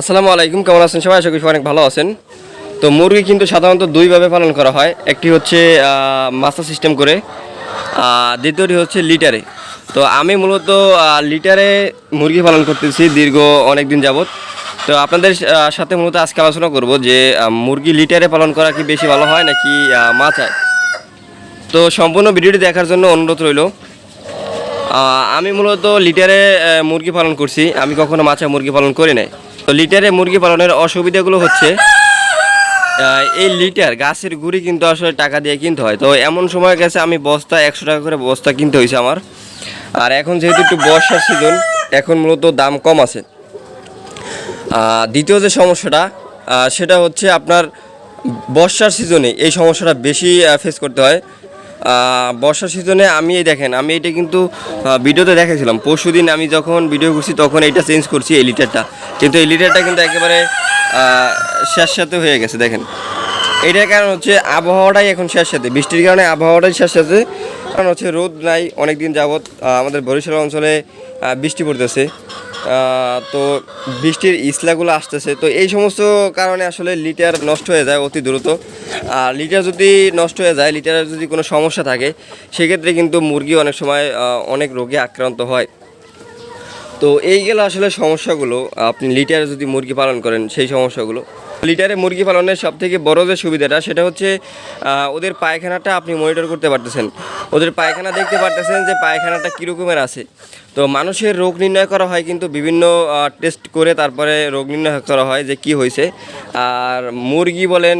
আসসালামু আলাইকুম, কেমন আছেন সবাই? আশা করি অনেক ভালো আছেন। তো মুরগি কিন্তু সাধারণত দুইভাবে পালন করা হয়। একটি হচ্ছে মাছা সিস্টেম করে দ্বিতীয়টি হচ্ছে লিটারে। তো আমি মূলত লিটারে মুরগি পালন করতেছি দীর্ঘ অনেক দিন যাবত তো আপনাদের সাথে মূলত আজকে আলোচনা করব যে মুরগি লিটারে পালন করা কি বেশি ভালো হয় নাকি মাচায় তো সম্পূর্ণ ভিডিওটি দেখার জন্য অনুরোধ রইল। আমি মূলত লিটারে মুরগি পালন করছি। আমি কখনো মাছা মুরগি পালন করি নাই। তো লিটারে মুরগি পালনের অসুবিধাগুলো হচ্ছে এই লিটার গাছের গুড়ি কিন্তু আসলে টাকা দিয়ে কিনতে হয়। তো এমন সময় গেছে আমি বস্তা, একশো টাকা করে বস্তা কিনতে হয়েছে আমার। আর এখন যেহেতু একটু বর্ষার সিজন এখন মূলত দাম কম আছে। দ্বিতীয় যে সমস্যাটা সেটা হচ্ছে আপনার বর্ষার সিজনে এই সমস্যাটা বেশি ফেস করতে হয়। আহ, বর্ষার সিজনে আমি এই দেখেন আমি এটা কিন্তু ভিডিওতে দেখেছিলাম পরশু দিন আমি যখন ভিডিও করছি তখন এটা চেঞ্জ করছি এই লিটারটা কিন্তু এই লিটারটা কিন্তু একেবারে সাথে হয়ে গেছে দেখেন। এটার কারণ হচ্ছে আবহাওয়াটাই এখন শেষ সাথে বৃষ্টির কারণে আবহাওয়াটাই শেষ সাথে কারণ হচ্ছে রোদ নাই অনেক দিন যাবৎ আমাদের বরিশাল অঞ্চলে বৃষ্টি পড়তেছে। তো বৃষ্টির ইসলাগুলো আসতেছে। তো এই সমস্ত কারণে আসলে লিটার নষ্ট হয়ে যায় অতি দ্রুত। আর লিটার যদি নষ্ট হয়ে যায় লিটারের যদি কোনো সমস্যা থাকে, সেক্ষেত্রে কিন্তু মুরগি অনেক সময় অনেক রোগে আক্রান্ত হয়। তো এইগুলো আসলে সমস্যাগুলো। আপনি লিটারে যদি মুরগি পালন করেন, সেই সমস্যাগুলো। লিটারে মুরগি পালনের সব থেকে বড় যে সুবিধাটা, সেটা হচ্ছে ওদের পায়খানাটা আপনি মনিটর করতে পারতেছেন। ওদের পায়খানা দেখতে পারতেছেন যে পায়খানাটা কীরকমের আছে। তো মানুষের রোগ নির্ণয় করা হয় কিন্তু বিভিন্ন টেস্ট করে তারপরে রোগ নির্ণয় করা হয় যে কি হয়েছে। আর মুরগি বলেন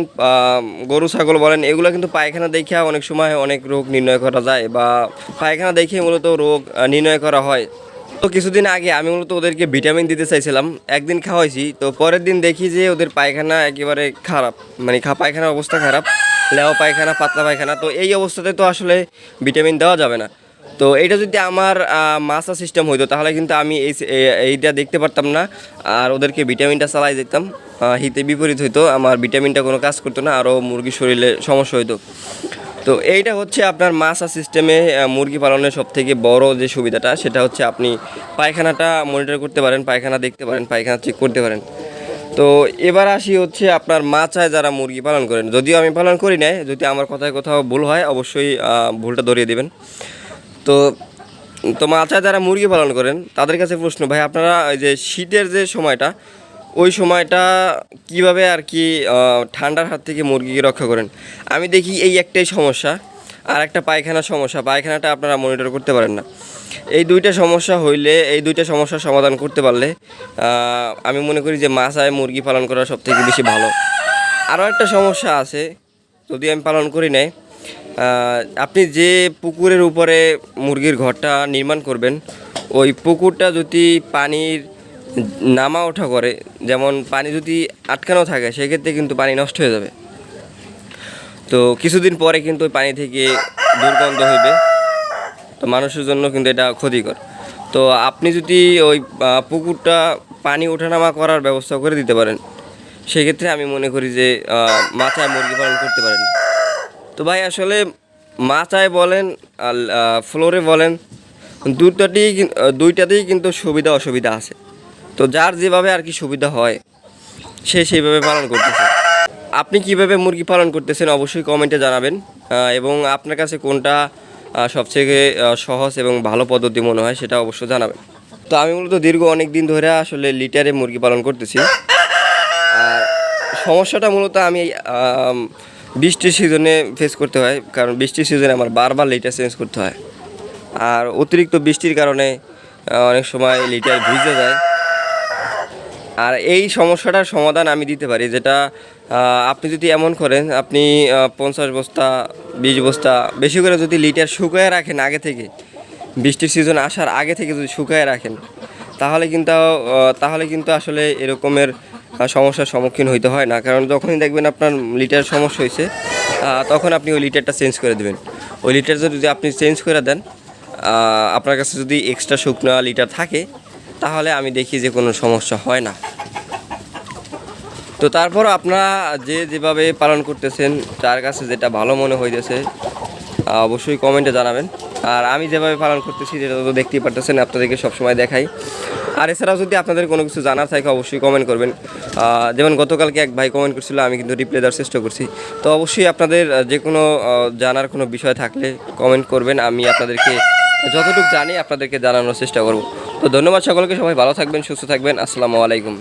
গরু, ছাগল বলেন, এগুলো কিন্তু পায়খানা দেখে অনেক সময় অনেক রোগ নির্ণয় করা যায় বা পায়খানা দেখে মূলত রোগ নির্ণয় করা হয়। তো কিছুদিন আগে আমি মূলত ওদেরকে ভিটামিন দিতে চাইছিলাম। একদিন খাওয়াইছি, তো পরের দিন দেখি যে ওদের পায়খানা একেবারে খারাপ মানে পায়খানার অবস্থা খারাপ, লেও পায়খানা, পাতলা পায়খানা, তো এই অবস্থাতে তো আসলে ভিটামিন দেওয়া যাবে না। তো এইটা যদি আমার মাসা সিস্টেম হইতো, তাহলে কিন্তু আমি এই এইটা দেখতে পারতাম না, আর ওদেরকে ভিটামিনটা চালাই দিতাম। হিতে বিপরীত হইতো, আমার ভিটামিনটা কোনো কাজ করতো না, আরও মুরগির শরীরে সমস্যা হইতো। তো এইটা হচ্ছে আপনার মাসা সিস্টেমে মুরগি পালনের সব থেকে বড় যে সুবিধাটা, সেটা হচ্ছে আপনি পায়খানাটা মনিটর করতে পারেন, পায়খানা দেখতে পারেন, পায়খানা চেক করতে পারেন। তো এবার আসি হচ্ছে আপনার মাচায় যারা মুরগি পালন করেন। যদিও আমি পালন করি নাই, যদি আমার কথায় কোথাও ভুল হয়, অবশ্যই ভুলটা ধরিয়ে দেবেন। তো তো মাচায় যারা মুরগি পালন করেন, তাদের কাছে প্রশ্ন, ভাই আপনারা ওই যে শীতের যে সময়টা ওই সময়টা কীভাবে আর কি ঠান্ডার হাত থেকে মুরগিকে রক্ষা করেন। আমি দেখি এই একটাই সমস্যা, আর একটা পায়খানার সমস্যা। পায়খানাটা আপনারা মনিটর করতে পারেন না। এই দুইটা সমস্যা হইলে, এই দুইটা সমস্যার সমাধান করতে পারলে আমি মনে করি যে মাছায় মুরগি পালন করা সব থেকে বেশি ভালো। আরও একটা সমস্যা আছে, যদি আমি পালন করি নাই আপনি যে পুকুরের উপরে মুরগির ঘরটা নির্মাণ করবেন, ওই পুকুরটা যদি পানির নামা ওঠা করে, যেমন পানি যদি আটকানো থাকে, সেক্ষেত্রে কিন্তু পানি নষ্ট হয়ে যাবে। তো কিছুদিন পরে কিন্তু ওই পানি থেকে দুর্গন্ধ হইবে। তো মানুষের জন্য কিন্তু এটা ক্ষতিকর। তো আপনি যদি ওই পুকুরটা পানি ওঠানামা করার ব্যবস্থা করে দিতে পারেন, সেক্ষেত্রে আমি মনে করি যে মাথায় মুরগি পালন করতে পারেন। তো ভাই, আসলে মাচায় বলেন আর ফ্লোরে বলেন দুটাতেই দুইটাতেই কিন্তু সুবিধা অসুবিধা আছে। তো যার যেভাবে আর কি সুবিধা হয়, সে সেইভাবে পালন করতেছে। আপনি কীভাবে মুরগি পালন করতেছেন অবশ্যই কমেন্টে জানাবেন এবং আপনার কাছে কোনটা সবথেকে সহজ এবং ভালো পদ্ধতি মনে হয় সেটা অবশ্যই জানাবেন। তো আমি মূলত দীর্ঘ অনেক দিন ধরে আসলে লিটারে মুরগি পালন করতেছি। আর সমস্যাটা মূলত আমি বৃষ্টির সিজনে ফেস করতে হয়, কারণ বৃষ্টির সিজনে আমার বারবার লিটার চেঞ্জ করতে হয়। আর অতিরিক্ত বৃষ্টির কারণে অনেক সময় লিটার ভিজে যায়। আর এই সমস্যাটার সমাধান আমি দিতে পারি, যেটা আপনি যদি এমন করেন, আপনি পঞ্চাশ বস্তা, বিশ বস্তা, বেশি করে যদি লিটার শুকায় রাখেন আগে থেকে, বৃষ্টির সিজন আসার আগে থেকে যদি শুকায় রাখেন, তাহলে কিন্তু তাহলে কিন্তু আসলে এরকমের সমস্যার সম্মুখীন হইতে হয় না। কারণ যখনই দেখবেন আপনার লিটার সমস্যা হয়েছে তখন আপনি ওই লিটারটা চেঞ্জ করে দেবেন। ওই লিটারটা যদি আপনি চেঞ্জ করে দেন আপনার কাছে যদি এক্সট্রা শুকনা লিটার থাকে তাহলে আমি দেখি যে কোনো সমস্যা হয় না। তো তারপর আপনারা যে যেভাবে পালন করতেছেন, তার কাছে যেটা ভালো মনে হইতেছে অবশ্যই কমেন্টে জানাবেন। আর আমি যেভাবে পালন করতেছি যেটা তো দেখতেই পারতেছেন, আপনাদেরকে সবসময় দেখাই। আর এছাড়াও যদি আপনাদের কোনো কিছু জানার থাকে, অবশ্যই কমেন্ট করবেন। যেমন গতকালকে এক ভাই কমেন্ট করছিল, আমি কিন্তু রিপ্লাই দেওয়ার চেষ্টা করছি। তো অবশ্যই আপনাদের যে কোনো জানার কোনো বিষয় থাকলে কমেন্ট করবেন। আমি আপনাদেরকে যতটুকু জানি, আপনাদেরকে জানানোর চেষ্টা করব। তো ধন্যবাদ সকলকে সবাই ভালো থাকবেন সুস্থ থাকবেন আসসালামু আলাইকুম।